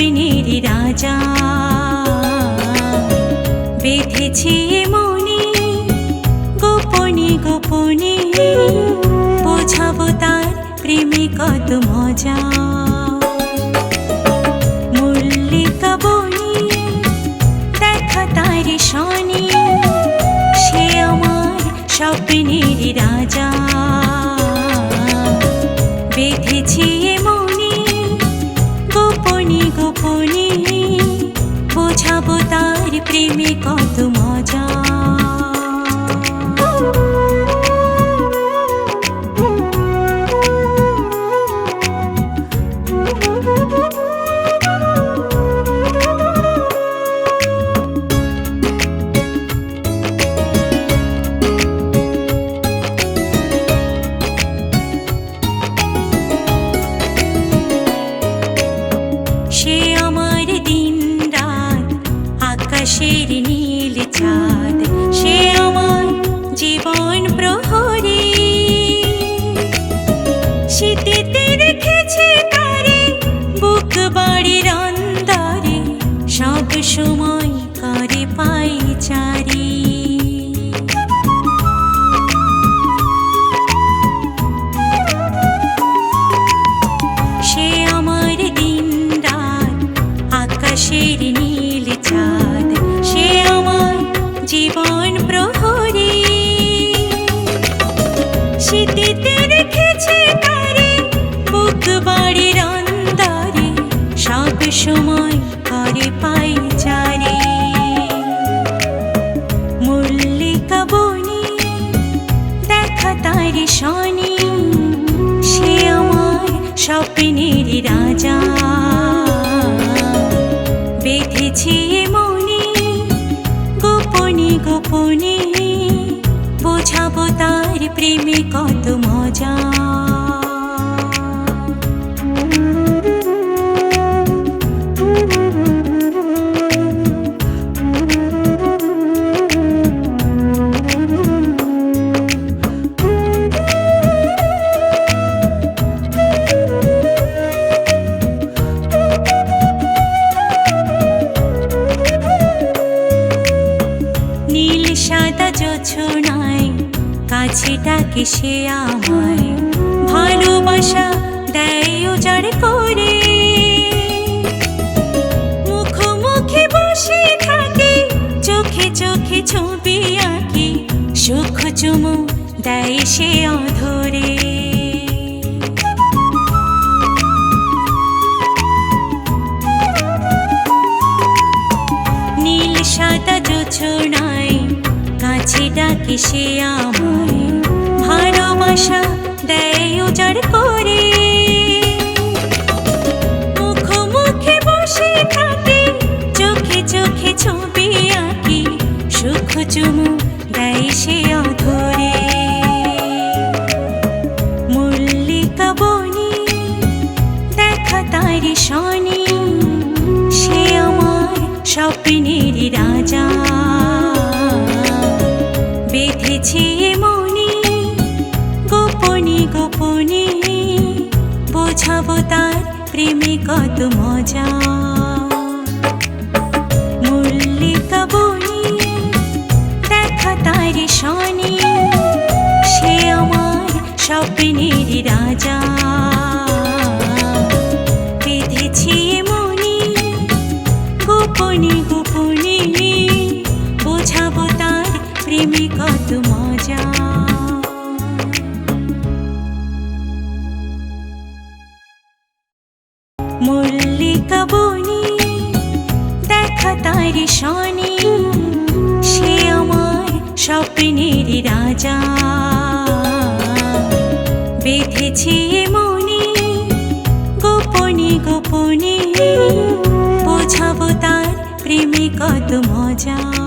রাজা। বেঁধেছি মনে গোপনে গোপনে, বোঝাবো তার প্রেমে কত মজা। মল্লিকা বনি দেখা তার শনি প্রেমে কত şiirini শীতেতে রেখেছে তারে বুক বাড়ির অন্দরে সব সময় করে পাই প্রেমে কত কাছে ডাকে সে আমায় ভালোবাসা দেয় উজাড় করে। মুখোমুখি বসে চোখে চোখে ছবি আঁকি, সুখ চুমু দেয় সে অধরে। নীল সাদা জোছনায় কাছে ডাকে সে আমায় ভালোবাসা দেয় উজাড় করে। মুখোমুখি বসে চোখে চোখে ছবি আঁকি, সুখ চুমু দেয় সে অধরে। মল্লিকা বনি, দেখা তার শনি, সে আমার স্বপ্নের রাজা। বেঁধেছি মনে গোপনে বোঝাবো তার প্রেমে কত মজা। তার শনি সে আমার স্বপ্নের রাজা। বেঁধেছি মনে গোপনে গোপনে, বোঝাবো তার প্রেমে কত মজা।